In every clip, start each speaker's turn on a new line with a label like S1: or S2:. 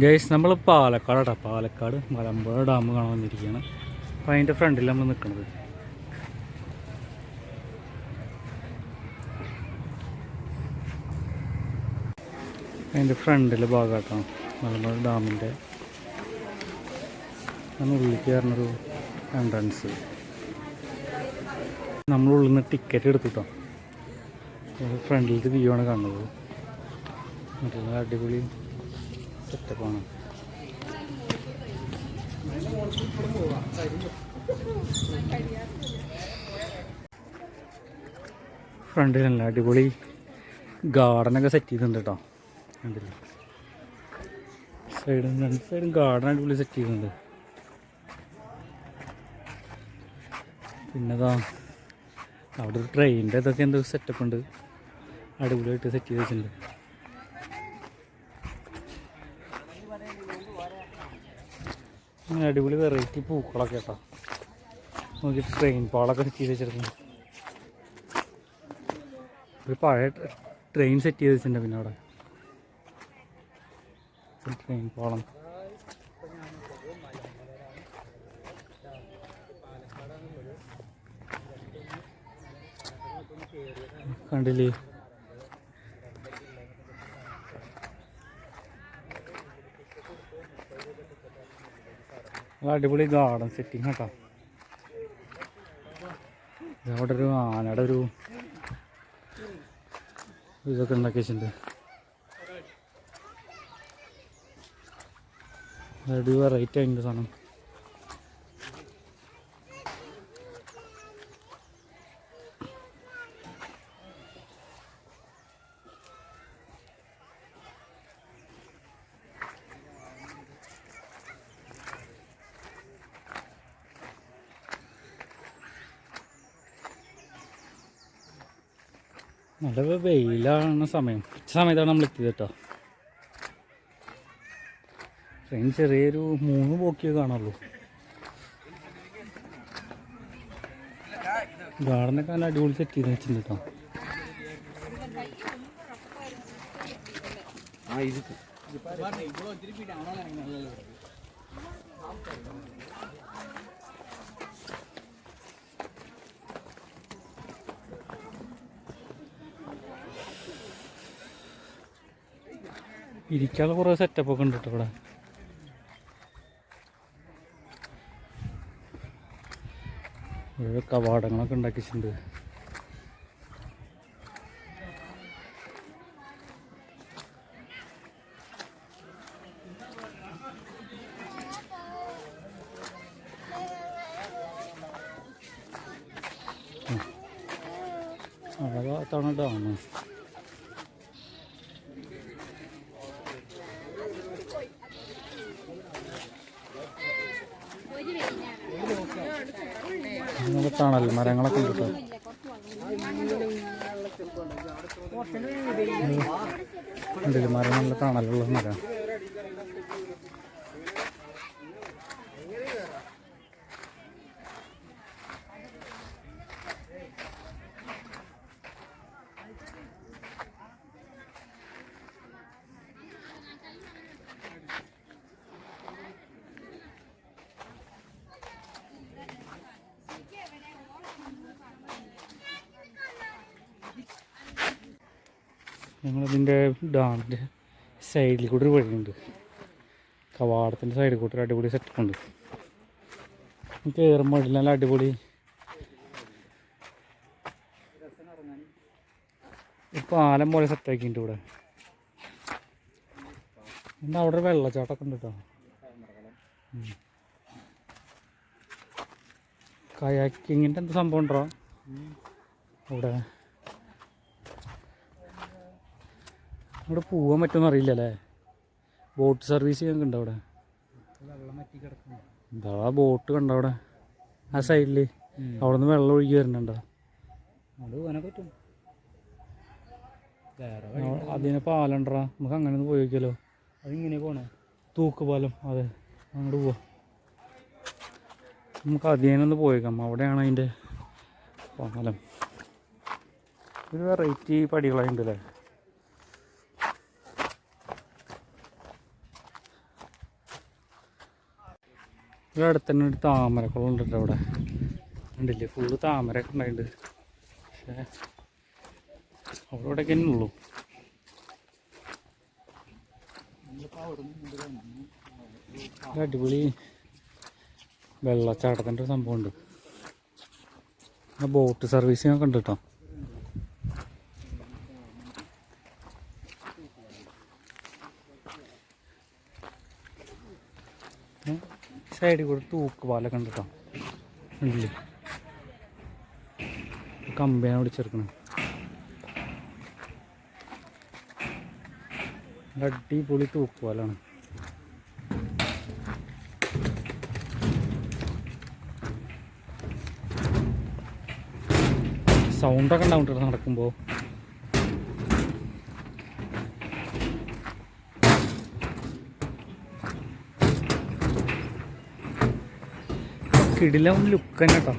S1: Guys നമ്മൾ പാലക്കാടാ. Palakkad Malampuzha dam കാണാൻ വന്നിരിക്കുകയാണ് അപ്പോൾ അതിന്റെ ഫ്രണ്ടിൽ നമ്മൾ നിൽക്കുന്നത് അതിന്റെ ഫ്രണ്ടിലെ ഭാഗമായിട്ടാണ് മലമ്പുഴ ഡാമിന്റെ ഉള്ളിലേക്ക് കയറുന്നൊരു എൻട്രൻസ് നമ്മളുള്ളിൽ നിന്ന് ടിക്കറ്റ് എടുത്തിട്ടോ. ഫ്രണ്ടിലത്തെ വ്യൂ ആണ് കാണുന്നത്. നല്ല അടിപൊളി സെറ്റപ്പാണ് ഫ്രണ്ടിൽ നല്ല അടിപൊളി ഗാർഡനൊക്കെ സെറ്റ് ചെയ്തിട്ടുണ്ട് കേട്ടോ കണ്ടില്ല? സൈഡും രണ്ട് സൈഡും ഗാർഡൻ അടിപൊളി സെറ്റ് ചെയ്തിട്ടുണ്ട്. പിന്നെതാ അവിടെ ഒരു ട്രെയിനിന്റെ ഇതൊക്കെ എന്തോ സെറ്റപ്പ് ഉണ്ട്. അടിപൊളിയായിട്ട് സെറ്റ് ചെയ്ത് വെച്ചിട്ടുണ്ട്. അങ്ങനെ അടിപൊളി വെറൈറ്റി പൂക്കളൊക്കെ കേട്ടോ. നോക്കി ട്രെയിൻ പാളൊക്കെ സെറ്റ് ചെയ്ത് വെച്ചിരുന്നു ഒരു പഴയ ട്രെയിൻ സെറ്റ് ചെയ്ത് വെച്ചിട്ടുണ്ട് പിന്നെ അവിടെ. ട്രെയിൻ പാളം. കണ്ടില്ലേ? അടിപൊളി ഗാർഡൻ സെറ്റിംഗ് കേട്ടോ അവിടെ ഒരു ആനയുടെ ഒരു ഇതൊക്കെ ഉണ്ടാക്കി വെച്ചിട്ടുണ്ട് അടി വെറൈറ്റി ആയിട്ട് സാധനം. നല്ല വെയിലാണ് സമയം. ഉച്ച സമയത്താണ് നമ്മൾ എത്തിയത് കേട്ടോ. ട്രെയിൻ ചെറിയൊരു മൂന്ന് പോക്കിയേ കാണുള്ളൂ ഗാർഡനൊക്കെ നല്ല അടിപൊളി സെറ്റ് ചെയ്ത് വെച്ചിട്ടുണ്ട് കേട്ടോ. ഇരിക്കാനുള്ള കുറേ സെറ്റപ്പ് ഒക്കെ ഉണ്ട് കേട്ടോ ഇവിടെ. കവാടങ്ങളൊക്കെ ഉണ്ടാക്കിയിട്ടുണ്ട് അവിടെ ഭാഗത്താണ് ഡാം തണൽ മരങ്ങളൊക്കെ ഉണ്ട് കേട്ടോ ഉണ്ടല്ലേ മരം നല്ല തണലുള്ള മരം ഞങ്ങളിതിന്റെ ഡാമിന്റെ സൈഡിൽ കൂടി ഒരു വഴിയുണ്ട്. കവാടത്തിന്റെ സൈഡിൽ കൂടി ഒരു അടിപൊളി സെറ്റപ്പ് ഉണ്ട്. കയറുമ്പോൾ നല്ല അടിപൊളി ഒരു പാലം പോലെ സെറ്റാക്കിയിട്ടുണ്ട് ഇവിടെ. എന്താ അവിടെ ഒരു വെള്ളച്ചാട്ടമൊക്കെ ഉണ്ട് കേട്ടോ. കയാക്കിങ്ങിന്റെ എന്ത് സംഭവം ഉണ്ടോ? അവിടെ അവിടെ പോകാൻ പറ്റുമെന്ന് അറിയില്ല അല്ലേ ബോട്ട് സർവീസ് ഞങ്ങൾക്ക് ഉണ്ടോ അവിടെ? എന്താ ബോട്ട് കണ്ടോ അവിടെ? ആ സൈഡിൽ അവിടെ നിന്ന് വെള്ളം ഒഴുകി വരുന്നുണ്ടോ അതിന് പാലണ്ടറാ. നമുക്ക് അങ്ങനെ ഒന്ന് പോയി നോക്കിയാലോ
S2: അതിങ്ങനെ പോണേ?
S1: തൂക്കുപാലം. അതെ. അങ്ങോട്ട് പോവാം. നമുക്ക് അതിനൊന്ന് പോയേക്കാം. അവിടെയാണ് അതിന്റെ പാലം. ഒരു വെറൈറ്റി പടികളായിട്ടുണ്ടല്ലേ ഇവിടെ അടുത്ത് തന്നെ ഒരു താമരക്കുളം ഉണ്ട് കേട്ടോ അവിടെ. ഉണ്ടല്ലേ? ഫുള്ള് താമരയൊക്കെ ഉണ്ടായിട്ടുണ്ട് പക്ഷേ അവിടെ ഇവിടെയൊക്കെ തന്നെ ഉള്ളൂ അടിപൊളി വെള്ളച്ചാട്ടത്തിന്റെ ഒരു സംഭവമുണ്ട്. ബോട്ട് സർവീസ് ഞാൻ കണ്ടു കേട്ടോ സൈഡിൽ കൂടെ തൂക്കുപാലൊക്കെ ഉണ്ട് കേട്ടോ ഉണ്ടല്ലേ? കമ്പിയാണ് പിടിച്ചെടുക്കണത് അടിപൊളി തൂക്കുപാലാണ് സൗണ്ടൊക്കെ ഉണ്ടാവും നടക്കുമ്പോൾ കിടിലം ലുക്ക് തന്നെ കേട്ടോ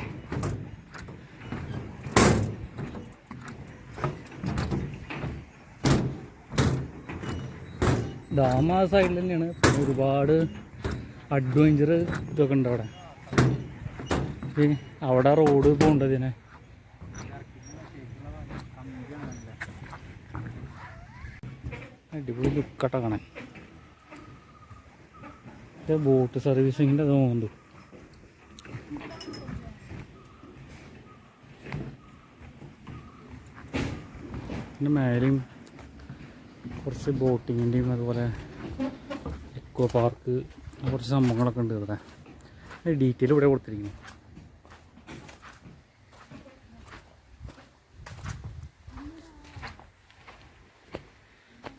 S1: ഡാം ആ സൈഡിൽ തന്നെയാണ് ഒരുപാട് അഡ്വഞ്ചർ ഇതൊക്കെ ഉണ്ട് അവിടെ. അവിടെ റോഡ് പോകേണ്ടത് ഇതിനെ. അടിപൊളി ലുക്കട്ട കാണാൻ. ബോട്ട് സർവീസിങ്ങിന്റെ തോന്നുന്നുണ്ട് പിന്നെ മേലെയും കുറച്ച് ബോട്ടിങ്ങിന്റെയും അതുപോലെ എക്കോ പാർക്ക് കുറച്ച് സംഭവങ്ങളൊക്കെ ഉണ്ട് ഇവിടെ. ഡീറ്റെയിൽ ഇവിടെ കൊടുത്തിരിക്കുന്നു.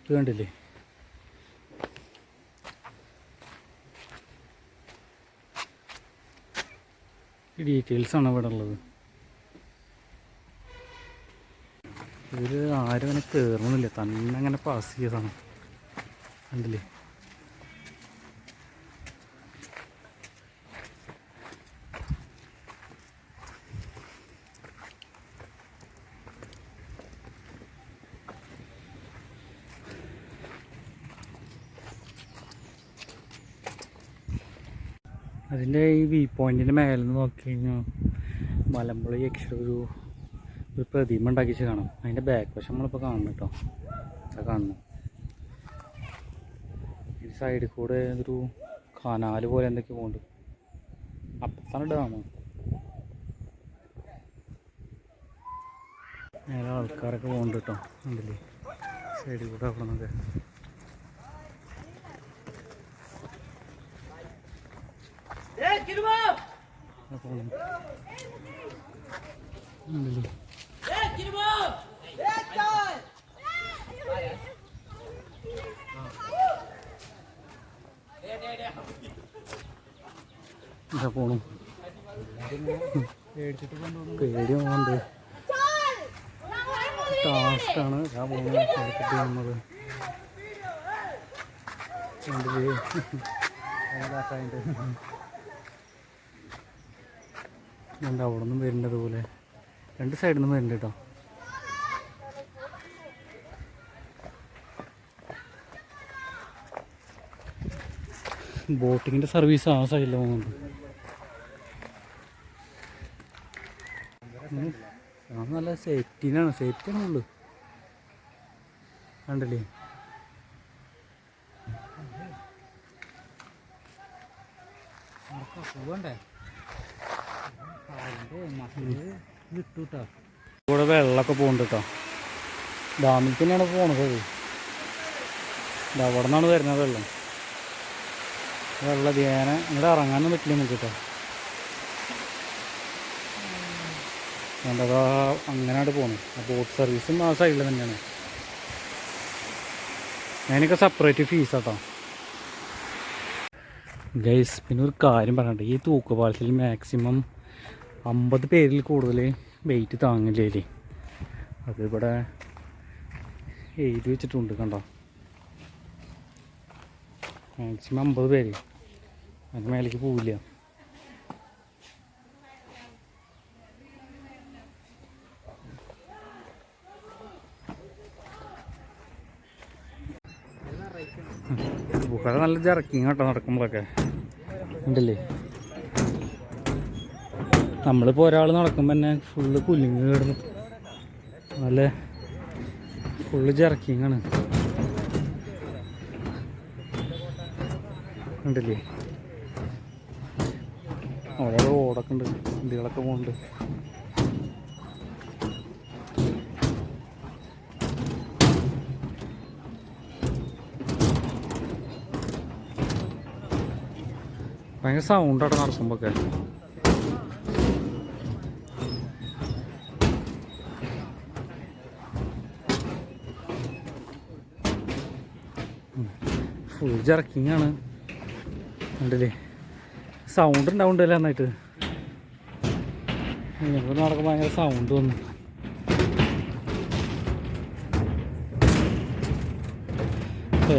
S1: ഇത് കണ്ടില്ലേ? ഈ ഡീറ്റെയിൽസ് ആണ് ഇവിടെ ഉള്ളത്. ഇതിൽ ആരും അങ്ങനെ കയറണമെന്നില്ല തന്നെ അങ്ങനെ പാസ് ചെയ്തതാണ്. കണ്ടില്ലേ? അതിന്റെ ഈ വ്യൂ പോയിന്റിന്റെ മേലെ നിന്ന് നോക്കി കഴിഞ്ഞാൽ മലമ്പുഴ യക്ഷ ഒരു ഒരു പ്രതിമ ഉണ്ടാക്കിച്ച് കാണാം. അതിന്റെ ബാക്ക് വശം നമ്മളിപ്പോൾ കാണണം കേട്ടോ അത് കാണണം ഈ സൈഡിൽ കൂടെ ഒരു കനാല് പോലെ എന്തൊക്കെ പോകുന്നുണ്ട് അപ്പത്താണ് ഡാമ് നേരെ ആൾക്കാരൊക്കെ പോകുന്നുണ്ട് കേട്ടോ ഉണ്ടല്ലേ സൈഡിൽ കൂടെ അവിടെ നിന്നൊക്കെ. ഉണ്ടല്ലേ പോണു. ഇതാ പോകുന്നത് ഉണ്ട് അവിടെ നിന്നും വരുന്നത് പോലെ? രണ്ട് സൈഡിൽ നിന്നും വരുന്നുണ്ട് കേട്ടോ ബോട്ടിങ്ങിന്റെ സർവീസ് ആ സൈഡിൽ പോകുന്നുണ്ട് നല്ല സേഫ്റ്റിനാണ് സേഫ്റ്റിയാണ് ഉള്ളു. കണ്ടില്ലേ?
S2: പോകണ്ടേ
S1: ഇവിടെ വെള്ളമൊക്കെ പോകുന്നുണ്ട് കേട്ടോ. ഡാമിൽ തന്നെയാണ് പോണത് അവിടെ നിന്നാണ് വരുന്നത് വെള്ളം. വെള്ളം ധ്യാന. ഇവിടെ ഇറങ്ങാനൊന്നും പറ്റില്ല നമുക്ക് കേട്ടോ എന്താ അങ്ങനെയാണ് പോകുന്നത് ആ ബോട്ട് സർവീസും ആ സൈഡിൽ തന്നെയാണ്. അതിനൊക്കെ സെപ്പറേറ്റ് ഫീസ് ആട്ടോ ഗൈസ് പിന്നെ ഒരു കാര്യം പറയണ്ട. ഈ തൂക്കുപാലത്തിൽ മാക്സിമം അമ്പത് പേരിൽ കൂടുതൽ വെയിറ്റ് താങ്ങില്ലേ അതിവിടെ എഴുതി വെച്ചിട്ടുണ്ട് കണ്ടോ. മാക്സിമം അമ്പത് പേര്. അതിന് മേലേക്ക് പോവില്ല. ബുക്കാരെ നല്ല ജറക്കിങ് കേട്ടോ നടക്കുമ്പോഴൊക്കെ. ഉണ്ടല്ലേ? നമ്മളിപ്പോൾ ഒരാൾ നടക്കുമ്പോൾ തന്നെ ഫുള്ള് കുലുങ്ങി കിടന്നു. നല്ല ഫുള്ള് ജർക്കിങ്ങാണ് ഉണ്ടല്ലേ? അവിടെ റോഡൊക്കെ ഉണ്ട് വണ്ടികളൊക്കെ പോകുന്നുണ്ട് ഭയങ്കര സൗണ്ടാണ് നടക്കുമ്പോഴൊക്കെ ഫുൾ ജർക്കിംഗ് ആണ് ഉണ്ടല്ലേ സൗണ്ട് ഉണ്ടാവുന്നുണ്ടല്ലേ നന്നായിട്ട്. ഞങ്ങൾ നടക്കുമ്പോൾ ഭയങ്കര സൗണ്ട് വന്നു.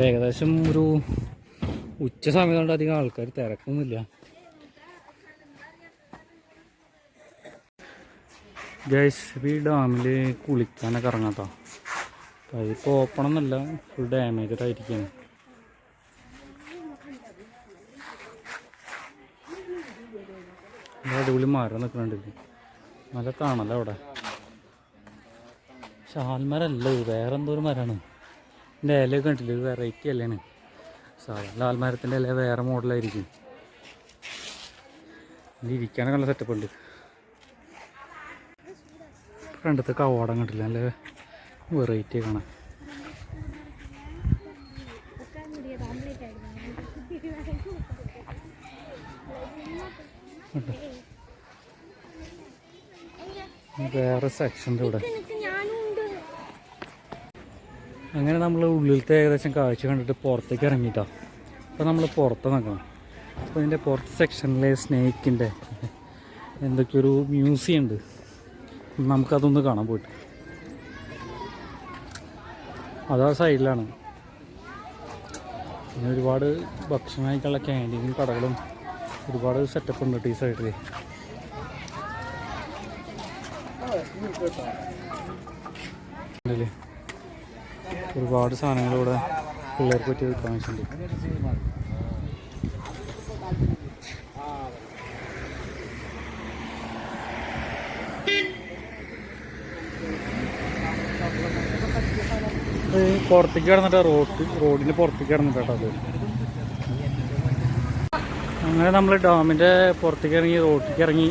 S1: ഏകദേശം ഒരു ഉച്ച സമയം കൊണ്ട് അധികം ആൾക്കാർ തിരക്കൊന്നുമില്ല. ഈ ഡാമിൽ കുളിക്കാനൊക്കെ ഇറങ്ങാട്ടോ ഓപ്പൺ എന്നല്ല ഫുൾ ഡാമേജഡ് ആയിരിക്കുകയാണ് അടിപൊളി മരം നിൽക്കുന്നുണ്ട് നല്ല കാണല്ലോ അവിടെ. ഷാൽമരല്ല ഇത്. വേറെ എന്തോ ഒരു മരമാണ് ഇതിന്റെ ഇലയൊക്കെ കണ്ടില്ല? ഇത് വെറൈറ്റി അല്ലാണ് സാധാരണ ഇല വേറെ മോഡലായിരിക്കും ഇരിക്കാനൊക്കെ നല്ല സെറ്റപ്പ് ഉണ്ട്. ഫ്രണ്ടത്തെ കവാടം കണ്ടില്ല? നല്ല വെറൈറ്റി കാണാൻ വേറെ സെക്ഷന്റെ ഇവിടെ. അങ്ങനെ നമ്മൾ ഉള്ളിലത്തെ ഏകദേശം കാഴ്ച കണ്ടിട്ട് പുറത്തേക്ക് ഇറങ്ങിയിട്ടാ. അപ്പോൾ നമ്മൾ പുറത്ത് നിൽക്കണം അപ്പോൾ ഇതിന്റെ പുറത്ത് സെക്ഷനിലെ സ്നേക്കിന്റെ എന്തൊക്കെയൊരു മ്യൂസിയം ഉണ്ട്. നമുക്കതൊന്ന് കാണാൻ പോയിട്ട്. അതാ സൈഡിലാണ് പിന്നെ ഒരുപാട് ഭക്ഷണമായിട്ടുള്ള ക്യാന്റീനും കടകളും ഒരുപാട് സെറ്റപ്പ് ഉണ്ട് ഈ സൈഡിൽ ഒരുപാട് സാധനങ്ങൾ ഇവിടെ പിള്ളേർക്ക് പറ്റി വിൽക്കാൻ വെച്ചിട്ടുണ്ട്. പുറത്തേക്ക് കിടന്നിട്ടാ റോഡ് റോഡിന് പുറത്തേക്ക് കിടന്നിട്ടാ അത്. അങ്ങനെ നമ്മൾ ഡാമിന്റെ പുറത്തേക്ക് ഇറങ്ങി റോഡിലേക്ക് ഇറങ്ങി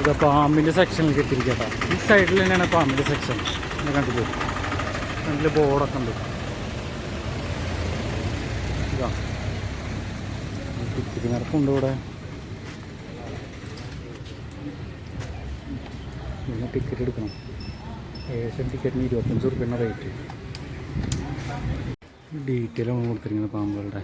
S1: ഇത് പാമ്പിന്റെ സെക്ഷൻ എത്തിയിരിക്കട്ടോ ഈ സൈഡിൽ തന്നെയാണ് പാമ്പിന്റെ സെക്ഷൻ കണ്ടിട്ട് ഫ്രണ്ടിൽ ബോർഡൊക്കെ ഉണ്ട്. ഇതാ. ടിക്കറ്റ് നിരക്കുണ്ട് ഇവിടെ. പിന്നെ ടിക്കറ്റ് എടുക്കണം. ഏഷ്യൻ ടിക്കറ്റിന് ഇരുപത്തഞ്ച് റുപ്യാണ് റേറ്റ് ഡീറ്റെയിൽ ആണ് കൊടുത്തിരിക്കുന്നത് പാമ്പുകളുടെ.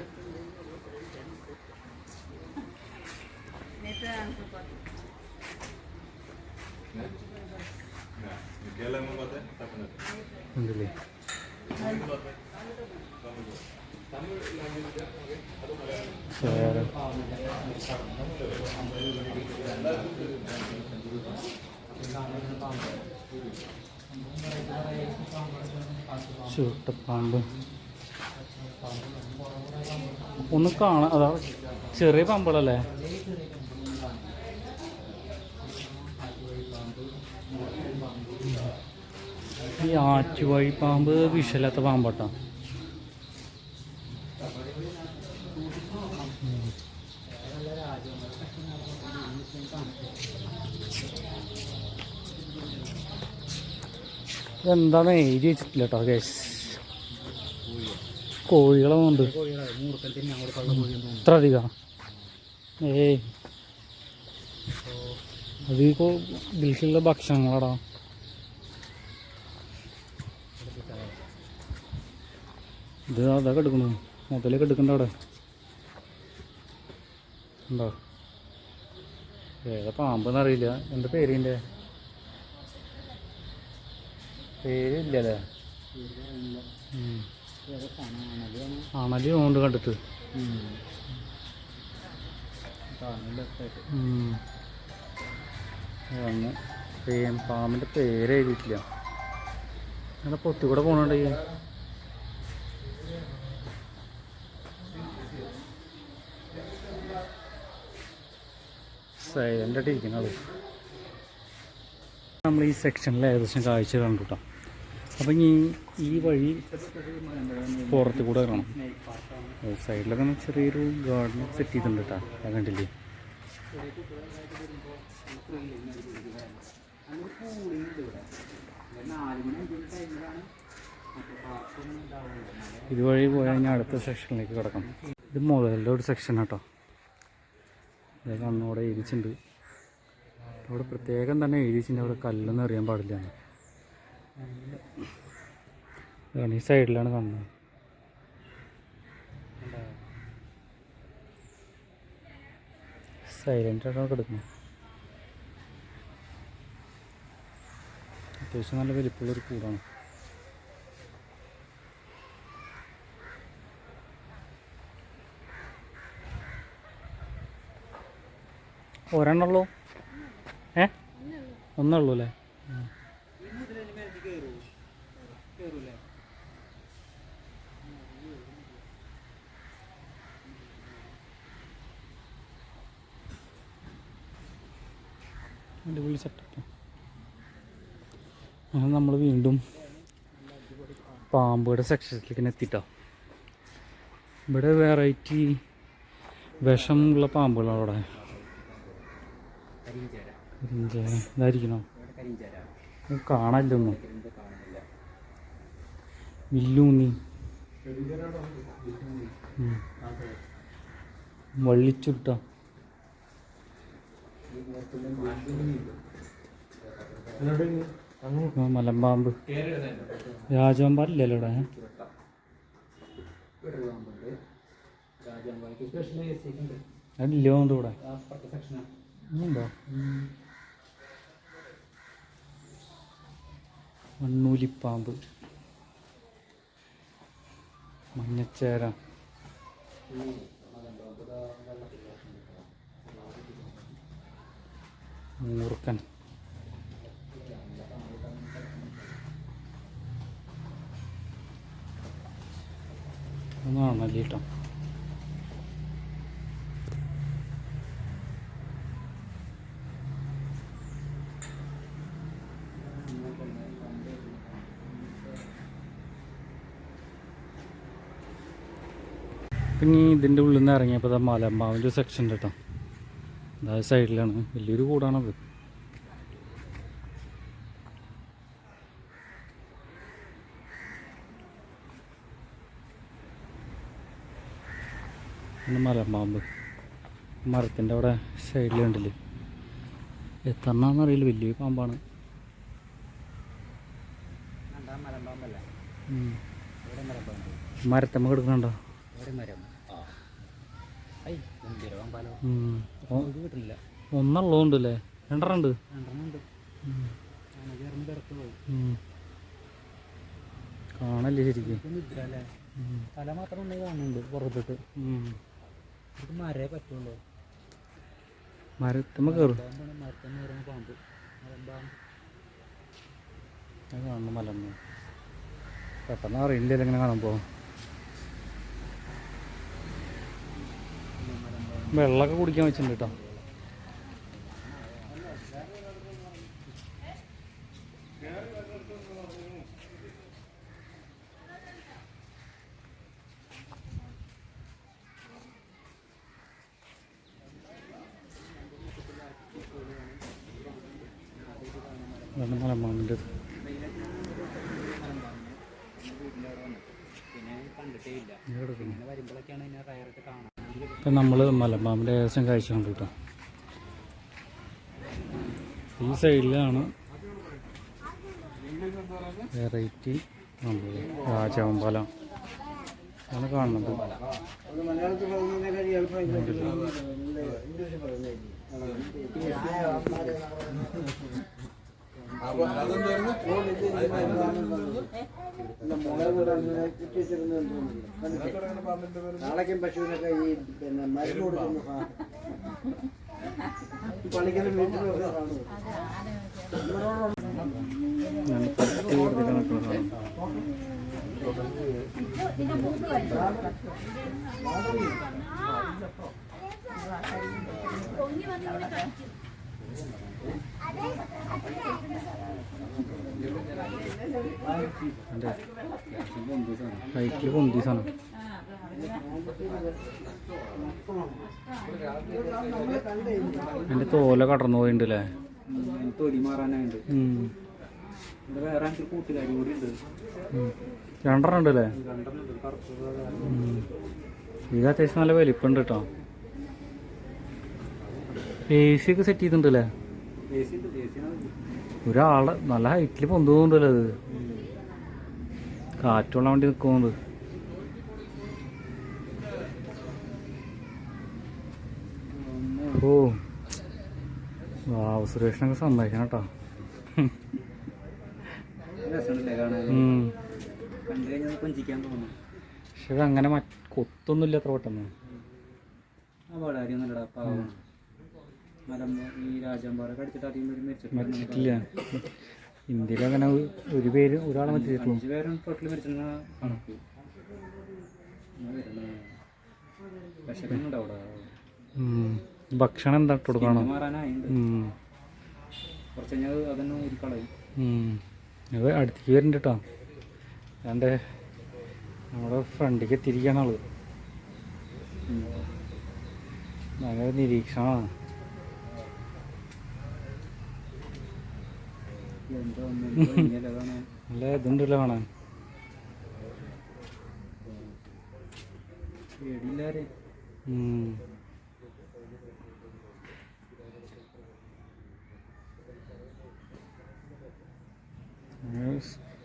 S1: ഉണ്ടല്ലേ? ചുട്ടപ്പാമ്പ് ഒന്ന് കാണാം. അതാ ചെറിയ പാമ്പുകളല്ലേ? ഈ ആറ്റുവഴി പാമ്പ് വിഷമില്ലാത്ത പാമ്പാട്ടാ. എന്താണ് എഴുതി വെച്ചിട്ടില്ല കേട്ടോ കേസ് കോഴികളുണ്ട് ഇത്ര അധികം. ഏയ്. അത് ഇതിലേക്കുള്ള ഭക്ഷണങ്ങളാടാ. ഇത് അതൊക്കെ എടുക്കണു മുതലൊക്കെ എടുക്കണ്ട അവിടെ. ഉണ്ടോ ഏതാ പാമ്പെന്ന് അറിയില്ല എന്താ പേരിന്റെ? പേരില്ലല്ലേ. അണലി കൊണ്ട് കണ്ടിട്ട്. പേ- പാമ്പിന്റെ പേര് അങ്ങനെ പൊത്തി കൂടെ പോകണുണ്ട് ഈ? സൈലന്റ് ആയിട്ട് ഇരിക്കുന്നത് നമ്മൾ ഈ സെക്ഷനിൽ ഏകദേശം കാഴ്ച കണ്ടു കേട്ടോ അപ്പം ഇനി ഈ വഴി പുറത്ത് കൂടെ കാണാം സൈഡിലൊക്കെ ചെറിയൊരു ഗാർഡൻ സെറ്റ് ചെയ്തിട്ടുണ്ട് കേട്ടോ അത് കണ്ടില്ലേ? ഇതുവഴി പോയാൽ ഞാൻ അടുത്ത സെക്ഷനിലേക്ക് കിടക്കാം. ഇത് മുകളിലെ ഒരു സെക്ഷൻ കേട്ടോ ഇത് കണ്ണോടെ എഴുതിച്ചിട്ടുണ്ട് അവിടെ പ്രത്യേകം തന്നെ എഴുതിച്ചിട്ടുണ്ട് അവിടെ കല്ലെന്ന് അറിയാൻ പാടില്ല ഈ സൈഡിലാണ് കാണുന്നത് സൈലന്റ് ആയിട്ടാണ് കിടക്കുന്നത്. അത്യാവശ്യം നല്ല വലിപ്പമുള്ളൊരു കൂടാണ്. ഒരെണ്ണുള്ളൂ? ഏ? ഒന്നുള്ളൂ അല്ലേ നമ്മൾ വീണ്ടും പാമ്പുകളുടെ സെക്ഷനിലേക്ക് എത്തിട്ടോ. ഇവിടെ വെറൈറ്റി വിഷമുള്ള പാമ്പുകളാണ് അവിടെ. കരിഞ്ചേര. ഇതായിരിക്കണോ? ഇത് കാണാനില്ലൊന്നും. വില്ലൂന്നി. ആ, മലമ്പാമ്പ്. രാജാമ്പാലില്ലല്ലോ ഇവിടെ? അതില്ല ഇവിടെ ഉണ്ടോ? മണ്ണൂലിപ്പാമ്പ്. മഞ്ഞച്ചേര. മൂർക്കൻ ഒന്നാണല്ലേ കേട്ടോ പിന്നെ ഇതിന്റെ ഉള്ളിൽ നിന്ന് ഇറങ്ങിയപ്പോൾ ഇതാ മലമ്പാവിന്റെ സെക്ഷൻ കേട്ടോ അതായത് സൈഡിലാണ് വലിയൊരു കൂടാണത്. മലമ്പാമ്പ്. മരത്തിന്റെ അവിടെ സൈഡിൽ ഉണ്ടല്ലേ എത്രണ്ണാന്ന് അറിയില്ല വലിയ പാമ്പാണ്. മരത്തമ്മ കിടക്കണുണ്ടോ? ഉം. ഒ- ഒന്നുള്ളതുകൊണ്ട് അല്ലേ രണ്ടെണ്ണം ഉണ്ട്. കാണല്ലേ ശരിക്കും.
S2: തല മാത്രം ഉണ്ടെങ്കിൽ കാണുന്നുണ്ട് പുറത്തിട്ട് മരേ പറ്റുള്ളൂ.
S1: മരത്തമ്മ കയറും
S2: പാമ്പാണ് മരത്തിന് പറയുന്ന പാമ്പ്.
S1: കാണുന്നു മലമ്മ പെട്ടെന്ന് അറിയില്ലല്ലോ ഇങ്ങനെ കാണുമ്പോൾ വെള്ളമൊക്കെ കുടിക്കാൻ വെച്ചിട്ടുണ്ട് കേട്ടോ ഇതാണ് മലമ്പാമ്പിന്റെ
S2: പിന്നെ കണ്ടിട്ടേ ഇല്ല
S1: കിടക്കുന്നു
S2: പിന്നെ വരുമ്പോഴൊക്കെയാണ് ഇതിനെ റയറൊക്കെ കാണാൻ
S1: ഇപ്പം മലമ്പാമ്പിന്റെ ഏകദേശം കഴിച്ചുകൊണ്ട് കണ്ടു കേട്ടോ ഈ സൈഡിലാണ് വെറൈറ്റി രാജാവമ്പലം. ആണ് കാണുന്നത്.
S3: നാളേക്കും പശുവിനൊക്കെ ഈ പിന്നെ മരുന്ന് കൊടുക്കുന്നു പള്ളിക്കലും വീട്ടിലും
S1: കാണുന്നു കൊടുത്തിട്ടാണ് നിൽക്കുന്നത് എന്റെ ഹൈറ്റിൽ പൊന്തി സാധനം. എന്റെ തോല കടന്നു പോയിണ്ടല്ലേ?
S2: കൂടി ഉണ്ട്
S1: അല്ലേ രണ്ടെണ്ണം
S2: രണ്ടെണ്ണം.
S1: ഇത് അത്യാവശ്യം നല്ല വലിപ്പുണ്ട് കേട്ടോ. എ സി ഒക്കെ സെറ്റ് ചെയ്തിട്ടുണ്ടല്ലേ? ഒരാളെ നല്ല ഹൈറ്റിൽ പൊന്തുന്നുണ്ടല്ലോ അത്. കാറ്റുള്ള വണ്ടി നിൽക്കുന്നുണ്ട് ഓ വാവ് സുരേഷിനൊക്കെ സമ്മതിക്കണം കേട്ടോ പക്ഷെ അങ്ങനെ കൊത്തൊന്നുമില്ല അത്ര പെട്ടെന്ന്.
S2: അപകടം മലമ്പ ഈ അധികം പേര്
S1: മറ്റില്ല ഇന്ത്യയിൽ അങ്ങനെ ഒരു പേര് ഒരാളെ മറ്റിട്ടുള്ളൂ
S2: അഞ്ച് പേരും ടോട്ടൽ മരിച്ചിരുന്ന കണക്ക്. വിശക്കുന്നുണ്ട് അവിടെ
S1: ഭക്ഷണം എന്താ കൊടുക്കണം.
S2: കുറച്ച് കഴിഞ്ഞാൽ അതന്നെ
S1: അത് അടുത്തേക്ക് വരുന്നുണ്ട് കേട്ടോ എന്റെ നമ്മുടെ ഫ്രണ്ടിലേക്ക് എത്തിയിരിക്കുകയാണ് ആൾ. ഭയങ്കര നിരീക്ഷണമാണ്
S2: എന്തോ ഒന്നും അതാണ്
S1: നല്ല ഇതുണ്ടല്ലോ കാണാൻ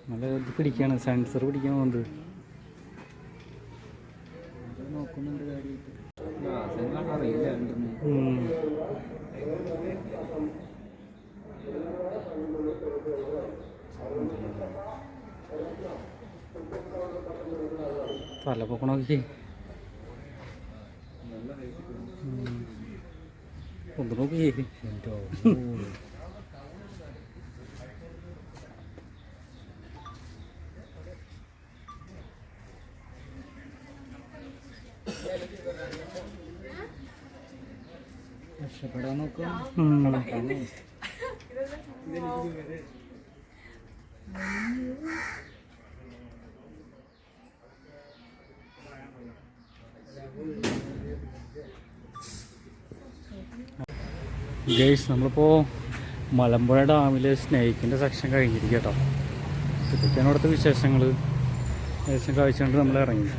S1: നല്ല ഇത് പിടിക്കാണ് സെൻസർ പിടിക്കാൻ പോകുന്നത്
S2: നോക്കുന്നുണ്ട് കാര്യമായിട്ട്. അറിയില്ല
S1: തല പൊക്കണ നോക്കി
S2: നല്ല ഹൈറ്റ്
S1: ഒന്ന് നോക്കി.
S2: രക്ഷപ്പെടാൻ നോക്കാം
S1: ഗൈസ് നമ്മളിപ്പോൾ മലമ്പുഴ ഡാമിലെ സ്നേഹിക്കിന്റെ സെക്ഷൻ കഴിഞ്ഞിരിക്കട്ടോ കേട്ടോ ഇതൊക്കെയാണ് അവിടുത്തെ വിശേഷങ്ങൾ ഏകദേശം കഴിച്ചുകൊണ്ട് നമ്മൾ ഇറങ്ങി.